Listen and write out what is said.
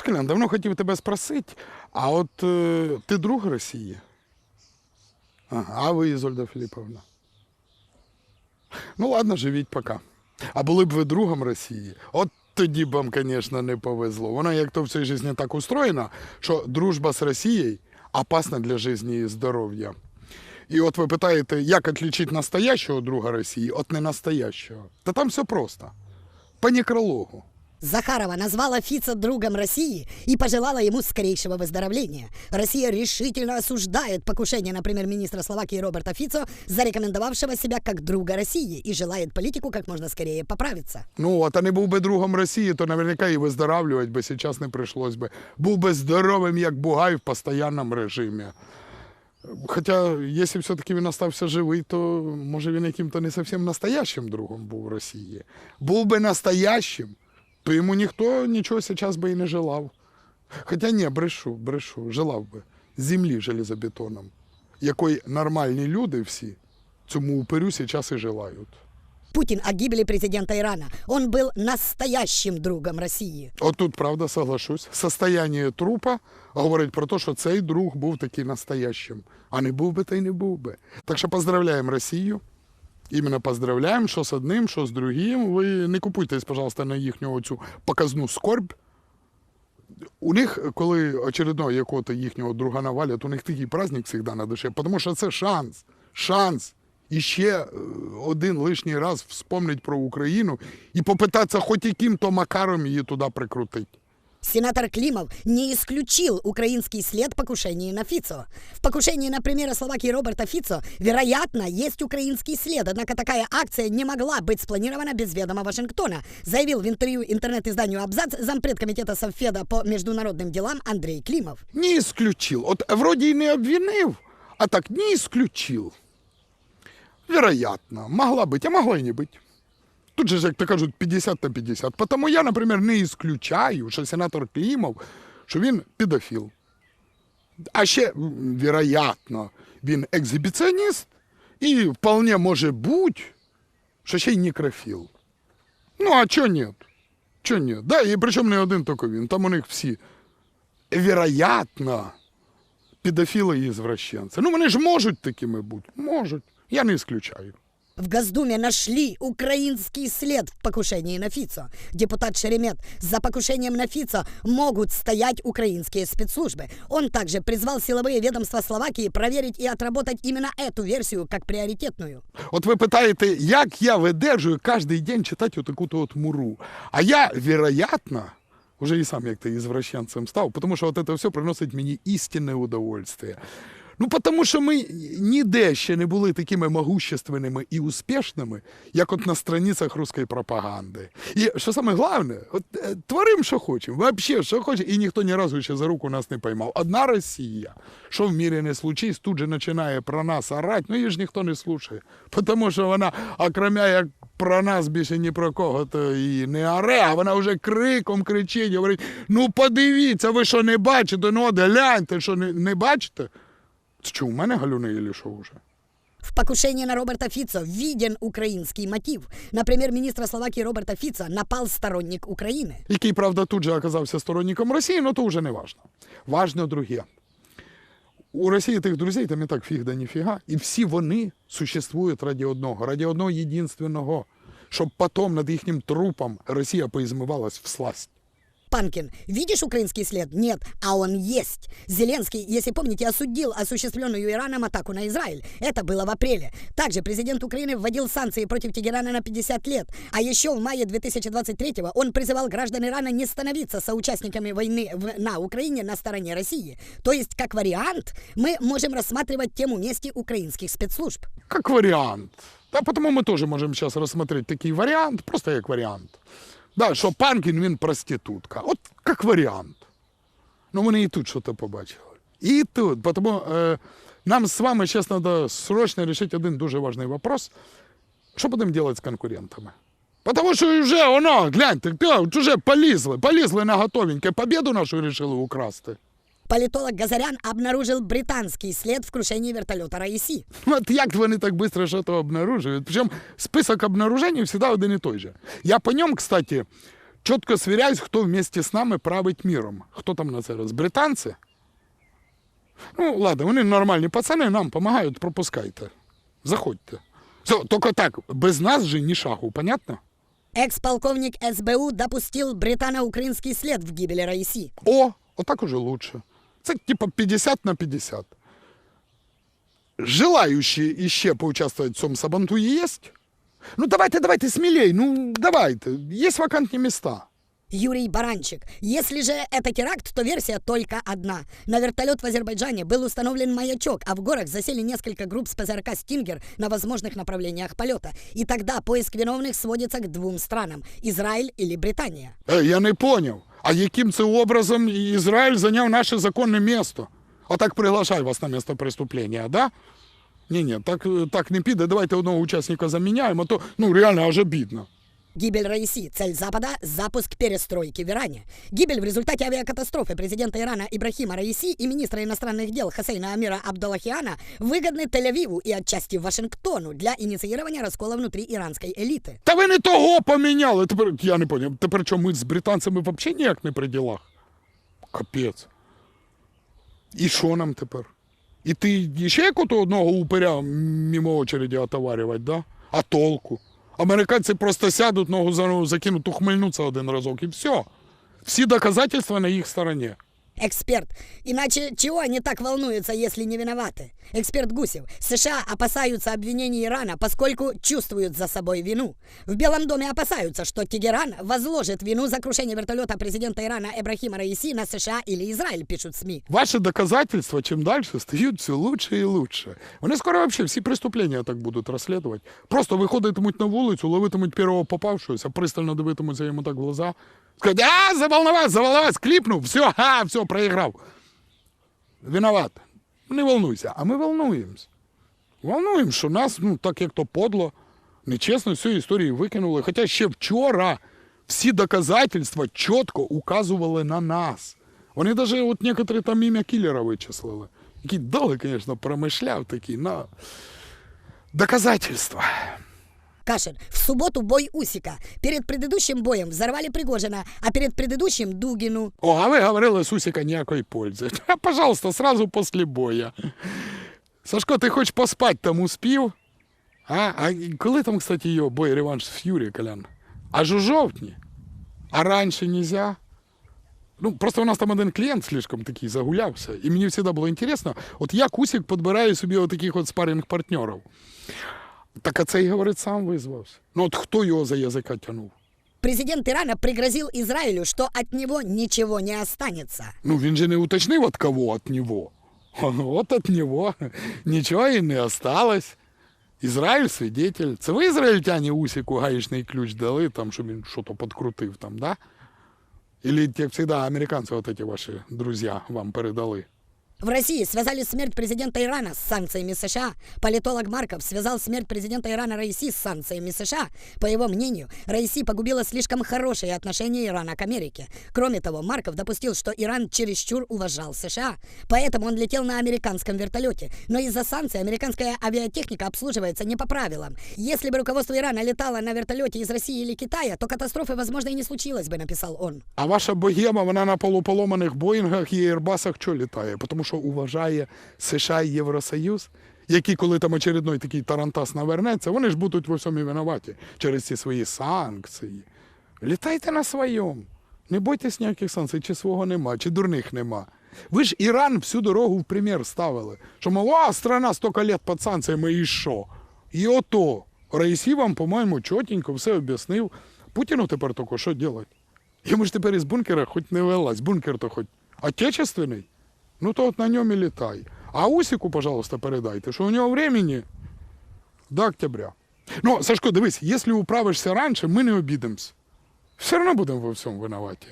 Чуєш, Колян, давно хотів тебе спросити, а от е, ти друг Росії? Ага, а ви, Ізольда Філіповна? Ну ладно, живіть поки. А були б ви другом Росії, от тоді б вам, звісно, не повезло. Воно як то в цій житті так устроєно, що дружба з Росією опасна для життя і здоров'я. І от ви питаєте, як відлічити настоящого друга Росії від ненастоящого? Та там все просто. По некрологу. Захарова назвала Фица другом России и пожелала ему скорейшего выздоровления. Россия решительно осуждает покушение на премьер-министра Словакии Роберта Фицо, зарекомендовавшего себя как друга России, и желает политику как можно скорее поправиться. Ну, от а не був би другом Росії, то наверняка і виздоравлювати би зараз не прийшлось би. Був би здоровим, як бугай в постійному режимі. Хоча, якщо все-таки він остався живий, то може він яким-то не зовсім настоящим другом був Росії. Був би настоящим, то йому ніхто нічого зараз би і не желав. Хоча ні, брешу, брешу, желав би землі железобетоном, якої нормальні люди всі цьому упирю зараз і желають. Путин о гибели президента Ирана. Он был настоящим другом России. От тут, правда, соглашусь. Состояние трупа говорить про те, що цей друг був такий настоящим. А не був би, та й не був би. Так що поздравляємо Росію. Іменно поздравляємо, що з одним, що з другим. Ви не купуйтесь, пожалуйста, на їхню цю показну скорбь. У них, коли очередного якого-то їхнього друга навалять, у них такий праздник завжди на душі, тому що це шанс. Шанс. І ще е, один лишній раз вспомнить про Україну і попитатися хоч яким-то макаром її туди прикрутити. Сенатор Климов не исключил украинский след покушения на Фицо. В покушении на премьера Словакии Роберта Фицо, вероятно, есть украинский след, однако такая акция не могла быть спланирована без ведома Вашингтона, заявил в интервью интернет-изданию «Абзац» зампред комитета Совфеда по международным делам Андрей Климов. Не исключил. От вроде и не обвинив, а так не исключил. Вероятно, могла быть, а могла и не быть. Тут же, як то кажуть, 50 на 50. Потому я, наприклад, не исключаю, що сенатор Клімов, що він педофіл. А ще, вероятно, він екзибіціоніст і вполне може бути, що ще й некрофіл. Ну, а чого ні? Чого ні? Да, і причому не один тільки він, там у них всі. Вероятно, педофіли і извращенці. Ну, вони ж можуть такими бути. Можуть. Я не исключаю. В Госдуме нашли украинский след в покушении на Фицо. Депутат Шеремет, за покушением на Фицо могут стоять украинские спецслужбы. Он также призвал силовые ведомства Словакии проверить и отработать именно эту версию как приоритетную. От ви питаєте, як я видержую кожен день читати отаку-то от муру. А я, вероятно, уже і сам як-то извращенцем став, тому що от це все приносить мені істинне удовольствие. Ну, тому що ми ніде ще не були такими могущественними і успішними, як от на страницях руської пропаганди. І що саме головне, от е, творимо, що хочемо, вообще, що хочемо, і ніхто ні разу ще за руку нас не поймав. Одна Росія, що в мірі не случись, тут же починає про нас орати, ну її ж ніхто не слухає. Тому що вона, окремя як про нас більше ні про кого, то і не оре, а вона вже криком кричить, говорить: ну подивіться, ви що не бачите, ну гляньте, що не, не бачите. Що, у мене галюни що вже? В покушении на Роберта Фицо виден украинский мотив. На премьер-министра Словакии Роберта Фицо напал сторонник Украины. Який, правда, тут же оказався сторонником Росії, але то вже не важно. Важно друге. У Росії тих друзей там і так фіг да ніфіга. І всі вони существують раді одного, раді одного єдинственного, щоб потім над їхнім трупом Росія поізмивалась в сласть. Панкин, видишь украинский след? Нет, а он есть. Зеленский, если помните, осудил осуществленную Ираном атаку на Израиль. Это было в апреле. Также президент Украины вводил санкции против Тегерана на 50 лет. А еще в мае 2023 он призывал граждан Ирана не становиться соучастниками войны в- на Украине на стороне России. То есть, как вариант, мы можем рассматривать тему мести украинских спецслужб. Как варіант. Та тому ми теж можемо зараз розсмотрети такий варіант, просто як варіант. Да, що Панкін він проститутка. От як варіант. Ну, вони і тут щось побачили. І тут. Тому е, нам з вами зараз треба срочно вирішити один дуже важливий вопрос. Що будемо робити з конкурентами? Потому що вже воно, гляньте, вже полізли, полізли на готовеньке. Побіду нашу вирішили украсти. Политолог Газарян обнаружил британский след в крушении вертолета Раиси. От як вони так швидко що-то обнаружують? Причому список обнаружень завжди один і той же. Я по ньому, кстати, чітко свіряюсь, хто вместе з нами править міром. Хто там на це раз? Британці? Ну, ладно, вони нормальні пацани, нам допомагають, пропускайте. Заходьте. Все, тільки так, без нас же ні шагу, понятно? Экс-полковник СБУ допустил британо-украинский след в гибели Раиси. О, отак уже лучше. Це типа 50 на 50. Желающие іще поучаствовать в цьому сабантуї есть? Ну давайте, давайте смелей, ну давайте. Есть вакантні места. Юрий Баранчик. Если же это теракт, то версия только одна. На вертолет в Азербайджане был установлен маячок, а в горах засели несколько групп с ПЗРК «Стингер» на возможных направлениях полета. И тогда поиск виновных сводится к двум странам – Израиль или Британия. Е, я не поняв. А яким це образом Ізраїль зайняв наше законне місто? А так приглашай вас на місце преступлення, да? Ні, ні, так, так не піде. Давайте одного учасника заміняємо, то ну реально аж обідно. Гибель Раиси. Цель Запада – запуск перестройки в Иране. Гибель в результате авиакатастрофы президента Ирана Ибрахима Раиси и министра иностранных дел Хасейна Амира Абдаллахиана выгодны Тель-Авиву и отчасти Вашингтону для инициирования раскола внутри иранской элиты. Та ви не того поміняли. Тепер я не поняв. Тепер що ми з британцями взагалі ніяк не при ділах? Капець. І що нам тепер? І ти ще якого одного упиря мимо очереді отоварювати, да? А толку? Американці просто сядуть, ногу за ногу закинуть, ухмильнуться один разок і все. Всі доказательства на їх стороні. Эксперт. Иначе чего они так волнуются, если не виноваты? Эксперт Гусев. США опасаются обвинений Ирана, поскольку чувствуют за собой вину. В Белом доме опасаются, что Тегеран возложит вину за крушение вертолета президента Ирана Эбрахима Раиси на США или Израиль, пишут СМИ. Ваші доказательства чим далі стають все лучше і лучше. Вони скоро вообще всі преступлення так будуть розслідувати. Просто виходитимуть на вулицю, ловитимуть першого попавшогося, пристально дивитимуться йому так в глаза. А, заволновався, заволновався, кліпнув, все, а, все, проіграв. Виноват. Не волнуйся, а ми волнуємось. Волнуємо, що нас, ну, так як то подло, нечесно з цієї історії викинули. Хоча ще вчора всі доказательства чітко указували на нас. Вони навіть от некоторі там ім'я кілера вичислили. Який дали, звісно, промишляв такий, на доказательства. Кашин. В субботу бой Усика. Перед предыдущим боем взорвали Пригожина, а перед предыдущим Дугину. О, а ви говорили, з Усика ніякої пользи. А, пожалуйста, сразу після боя. Сашко, ти хоч поспати там успів? А, а коли там, кстати, його бой реванш з Ф'юрі, Колян? Аж у жовтні? А раніше нельзя? Ну, просто у нас там один клієнт слишком такий загулявся. І мені завжди було інтересно, от як Усик підбирає собі отаких от спаринг партнерів. Так а цей, говорить, сам визвався. Ну от хто його за язика тянув? Президент Ирана пригрозил Израилю, что от него ничего не останется. Ну, він же не уточнив, от кого от него. От от него. Нічого і не осталось. Ізраїль свидетель. Це ви ізраїльтяні Усіку гаїчний ключ дали, там, щоб він щось підкрутив там, да? Или, як завжди, американці, вот эти ваші друзі вам передали. В России связали смерть президента Ирана с санкциями США. Политолог Марков связал смерть президента Ирана Раиси с санкциями США. По его мнению, Раиси погубила слишком хорошие отношения Ирана к Америке. Кроме того, Марков допустил, что Иран чересчур уважал США. Поэтому он летел на американском вертолете. Но из-за санкций американская авиатехника обслуживается не по правилам. Если бы руководство Ирана летало на вертолете из России или Китая, то катастрофы, возможно, и не случилось бы, написал он. А ваша богема, вона на полуполоманих Боїнгах і Єрбасах що літає? Тому що уважає США і Євросоюз, які, коли там очередной такий тарантас навернеться, вони ж будуть в усьому винуваті через ці свої санкції. Літайте на своєму. Не бойтесь ніяких санкцій, чи свого нема, чи дурних нема. Ви ж Іран всю дорогу в примір ставили, що, мов, а, страна стільки лет під санкціями, і що? І ото. Раїсі вам, по-моєму, чотенько все об'яснив. Путіну тепер тільки що робити? Йому ж тепер із бункера хоч не вилазь, бункер то хоч отечественний. Ну то от на ньому і літай. А Усіку, пожалуйста, передайте, що у нього времени до октября. Ну, Сашко, дивись, якщо управишся раніше, ми не обідемось. Все одно будемо во всьому винуваті.